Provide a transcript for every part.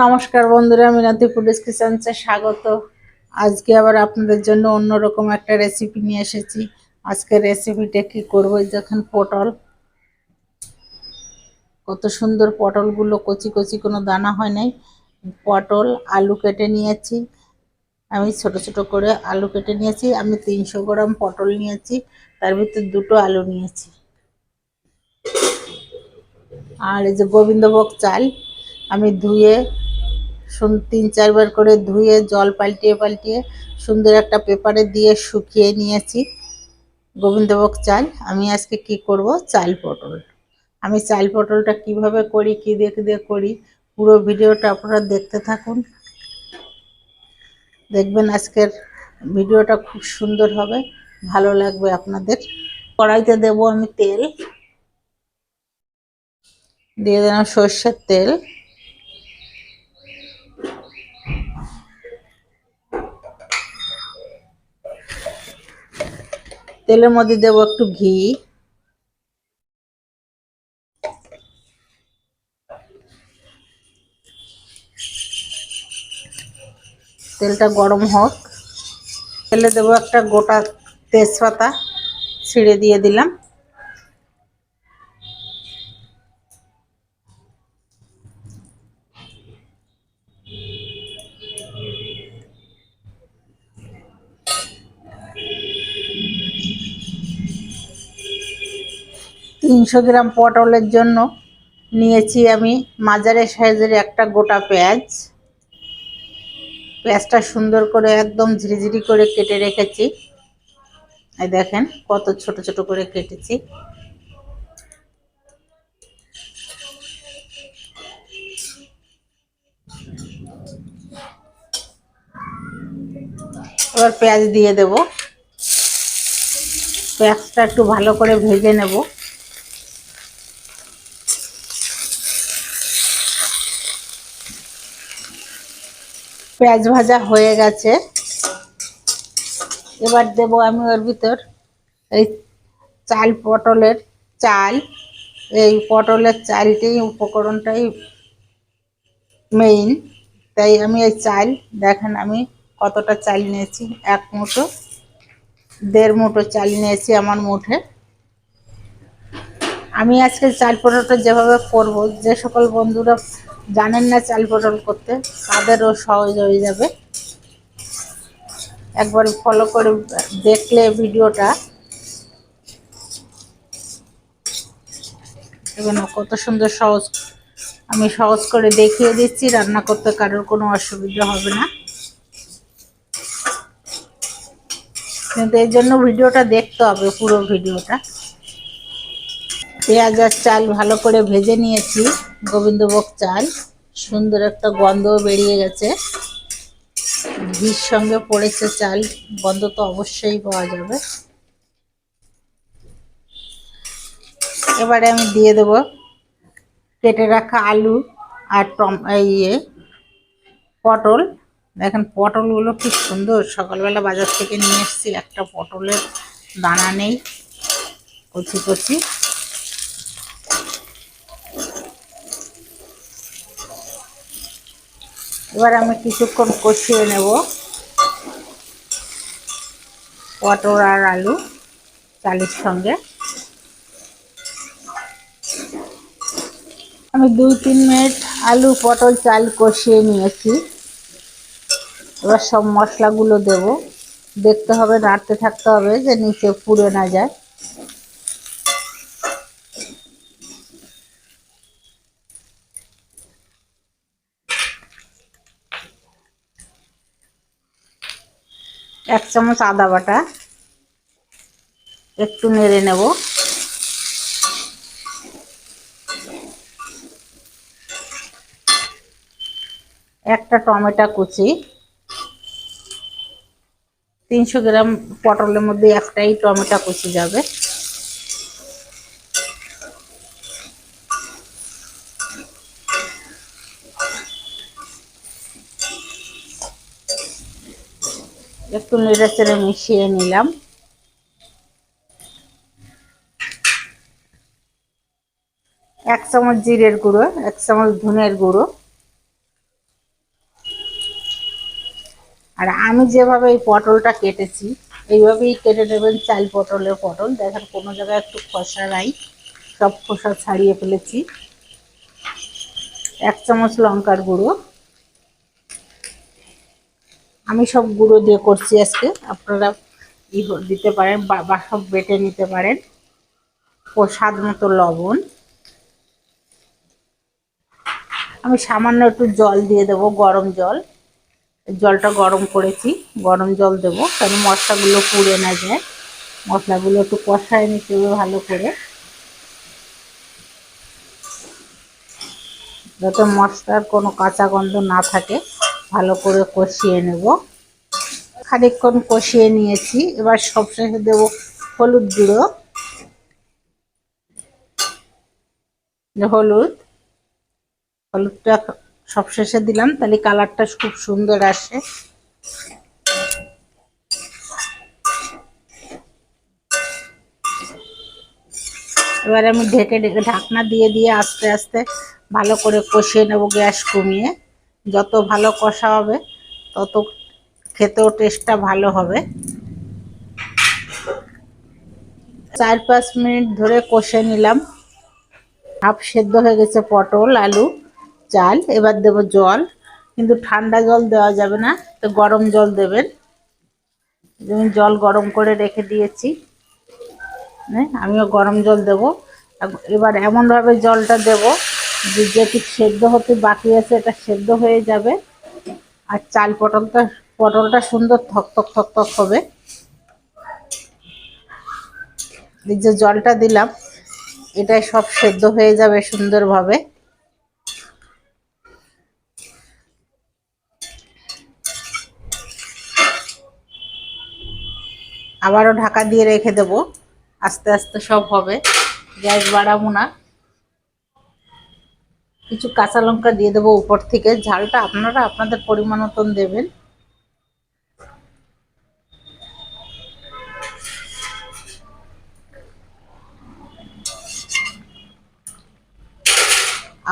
নমস্কার বন্ধুরা মিনাতি ফুডিস কিচেন্সে স্বাগত। আজকে আবার আপনাদের জন্য অন্যরকম একটা রেসিপি নিয়ে এসেছি। আজকে রেসিপিটা কি করব? দেখেন পটল। কত সুন্দর পটলগুলো কচি কচি, কোনো দানা হয় নাই। পটল, আলু কেটে নিয়েছি। আমি ছোট ছোট করে আলু কেটে নিয়েছি। আমি তিনশো গ্রাম পটল নিয়েছি। তার ভিতরে দুটো আলু নিয়েছি। আর এই যে গোবিন্দভোগ চাল, আমি ধুয়ে তিন চারবার করে ধুয়ে, জল পাল্টিয়ে পাল্টিয়ে সুন্দর একটা পেপারে দিয়ে শুকিয়ে নিয়েছি। গোবিন্দভোগ চাল। আমি আজকে কি করব? চাল পটল। আমি চাল পটলটা কীভাবে করি, কি দিয়ে দিয়ে করি, পুরো ভিডিওটা আপনারা দেখতে থাকুন। দেখবেন আজকের ভিডিওটা খুব সুন্দর হবে, ভালো লাগবে আপনাদের। কড়াইতে দেব আমি তেল। দিয়ে দিলাম সর্ষের তেল। তেলের মধ্যে দেব একটু ঘি। তেলটা গরম হোক। তেলে দেবো একটা গোটা তেজপাতা, ছিঁড়ে দিয়ে দিলাম। তিনশো গ্রাম পটলের জন্য নিয়েছি আমি মাজারের সাইজের একটা গোটা পেঁয়াজ। পেঁয়াজটা সুন্দর করে একদম ঝিরিঝিরি করে কেটে রেখেছি। এই দেখেন কত ছোট ছোট করে কেটেছি। এবার পেঁয়াজ দিয়ে দেব। পেঁয়াজটা একটু ভালো করে ভেজে নেব। পেঁয়াজ ভাজা হয়ে গেছে। এবার দেব আমি ওর ভিতর এই চাল পটলের চাল। এই পটলের চালটাই, উপকরণটাই মেইন তাই আমি এই চাল, দেখেন আমি কতটা চাল নিয়েছি, এক মুঠো, দেড় মুঠো চাল নিয়েছি আমার মুঠে। আমি আজকে চাল পটলটা যেভাবে করব, যে সকল বন্ধুরা জানেন না চাল পটল করতে, তাদেরও সহজ হয়ে যাবে। একবার ফলো করে দেখলে ভিডিওটা। এখানে কত সুন্দর সহজ। আমি সহজ করে দেখিয়ে দিচ্ছি, রান্না করতে কারোর কোনো অসুবিধা হবে না। কিন্তু এই জন্য ভিডিওটা দেখতে হবে, পুরো ভিডিওটা। পেঁয়াজ আর চাল ভালো করে ভেজে নিয়েছি, গোবিন্দভোগ চাল। সুন্দর একটা গন্ধ বেরিয়ে গেছে। ঘির সঙ্গে পড়েছে চাল, গন্ধ তো অবশ্যই পাওয়া যাবে। এবারে আমি দিয়ে দেব কেটে রাখা আলু আর টম ইয়ে পটল। দেখেন পটলগুলো কি সুন্দর। সকালবেলা বাজার থেকে নিয়ে এসেছি, একটা পটলের দানা নেই, কচি কচি। এবার আমি কিছুক্ষণ কষিয়ে নেব। পটল আর আলু চালের সঙ্গে। আমি দুই তিন মিনিট আলু, পটল, চাল কষিয়ে নিয়েছি। এবার সব মশলাগুলো দেব। দেখতে হবে, নাড়তে থাকতে হবে যে নিচে পুড়ে না যায়। চামচ আদা বাটা। একটু নেড়ে নেব। একটা টমেটো কুচি। তিনশো গ্রাম পটলের মধ্যে একটাই টমেটো কুচি যাবে। একটু নেড়ে চেড়ে মিশিয়ে নিলাম। এক চামচ জিরের গুঁড়ো, এক চামচ ধনের গুঁড়ো। আর আমি যেভাবে এই পটলটা কেটেছি, এইভাবেই কেটে নেবেন চাল পটলের পটল। দেখেন, কোনো জায়গায় একটু খসা নাই, সব খোসা ছাড়িয়ে ফেলেছি। এক চামচ লঙ্কার গুঁড়ো। আমি সব গুঁড়ো দিয়ে করছি আজকে। আপনারা ই দিতে পারেন, বা সব বেটে নিতে পারেন। স্বাদ মতো লবণ। আমি সামান্য একটু জল দিয়ে দেবো, গরম জল। জলটা গরম করেছি, গরম জল দেবো, কারণ মশলাগুলো পুড়ে না যায়। মশলাগুলো একটু কষায় নিতে হবে ভালো করে। যাতে মশলার কোনো কাঁচা গন্ধ না থাকে। ভালো করে কষিয়ে নেব। খানিকক্ষণ কষিয়ে নিয়েছি। এবার সবশেষে দেবো হলুদ গুঁড়ো। হলুদ। হলুদটা সবশেষে দিলাম। তাহলে কালারটা খুব সুন্দর আসে। এবার আমি ঢেকে ঢেকে ঢাকনা দিয়ে দিয়ে আস্তে আস্তে ভালো করে কষিয়ে নেব গ্যাস কমিয়ে। যত ভালো কষা হবে, তত খেতেও টেস্টটা ভালো হবে। চার পাঁচ মিনিট ধরে কষে নিলাম। হাফ সেদ্ধ হয়ে গেছে পটল, আলু, চাল, এবার দেব জল। কিন্তু ঠান্ডা জল দেওয়া যাবে না, তো গরম জল দেবেন। আমি জল গরম করে রেখে দিয়েছি। হ্যাঁ আমিও গরম জল দেব। এবার এমনভাবে জলটা দেব যেটি সেদ্ধ হতে বাকি আছে এটা সেদ্ধ হয়ে যাবে। আর চাল পটলটা পটলটা সুন্দর থকথক থকথক হবে। এই যে জলটা দিলাম এটাই সব সেদ্ধ হয়ে যাবে সুন্দরভাবে। আবারও ঢাকা দিয়ে রেখে দেব। আস্তে আস্তে সব হবে। গ্যাস বাড়াবো না। কিছু কাঁচা লঙ্কা দিয়ে দেবো উপর থেকে। ঝালটা আপনারা আপনাদের পরিমাণ মতন দেবেন।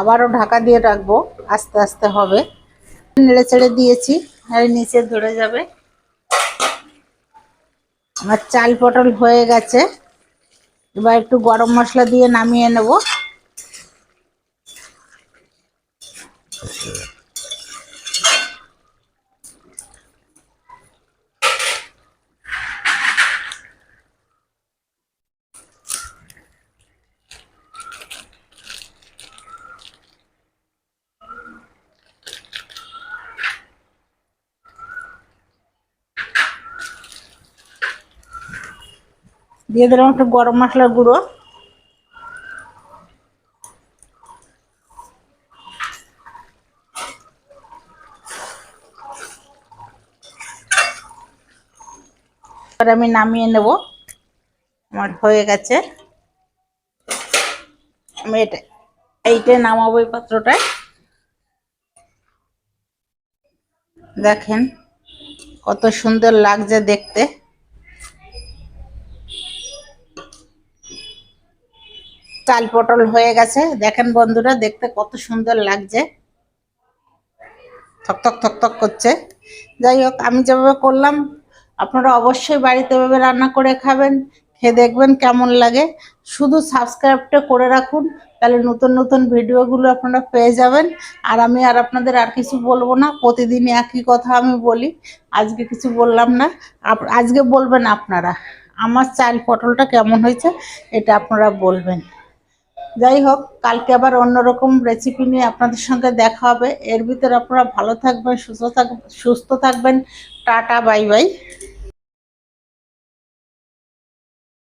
আবারও ঢাকা দিয়ে রাখব, আস্তে আস্তে হবে। নেড়ে ছেড়ে দিয়েছি, আর নিচে ধরে যাবে। আমার চাল পটল হয়ে গেছে। এবার একটু গরম মশলা দিয়ে নামিয়ে নেব। দিয়ে দিলাম একটু গরম মশলার গুঁড়ো। আমি নামিয়ে নেব। আমার হয়ে গেছে। আমি এটা এইটাই নামাবো এই পাত্রটায়। দেখেন কত সুন্দর লাগছে দেখতে। চাল পটল হয়ে গেছে। দেখেন বন্ধুরা, দেখতে কত সুন্দর লাগছে। থকথক থকথক করছে। যাই হোক, আমি যেভাবে করলাম, আপনারা অবশ্যই বাড়িতে এভাবে রান্না করে খাবেন। খেয়ে দেখবেন কেমন লাগে। শুধু সাবস্ক্রাইবটা করে রাখুন, তাহলে নতুন নতুন ভিডিওগুলো আপনারা পেয়ে যাবেন। আর আমি আর আপনাদের আর কিছু বলব না প্রতিদিনই একই কথা আমি বলি। আজকে কিছু বললাম না। আজকে বলবেন আপনারা, আমার চাল পটলটা কেমন হয়েছে, এটা আপনারা বলবেন। যাই হোক কালকে আবার অন্যরকম রেসিপি নিয়ে আপনাদের সঙ্গে দেখা হবে। এর ভিতরে আপনারা ভালো থাকবেন, সুস্থ থাক, সুস্থ থাকবেন। Tata, bye bye.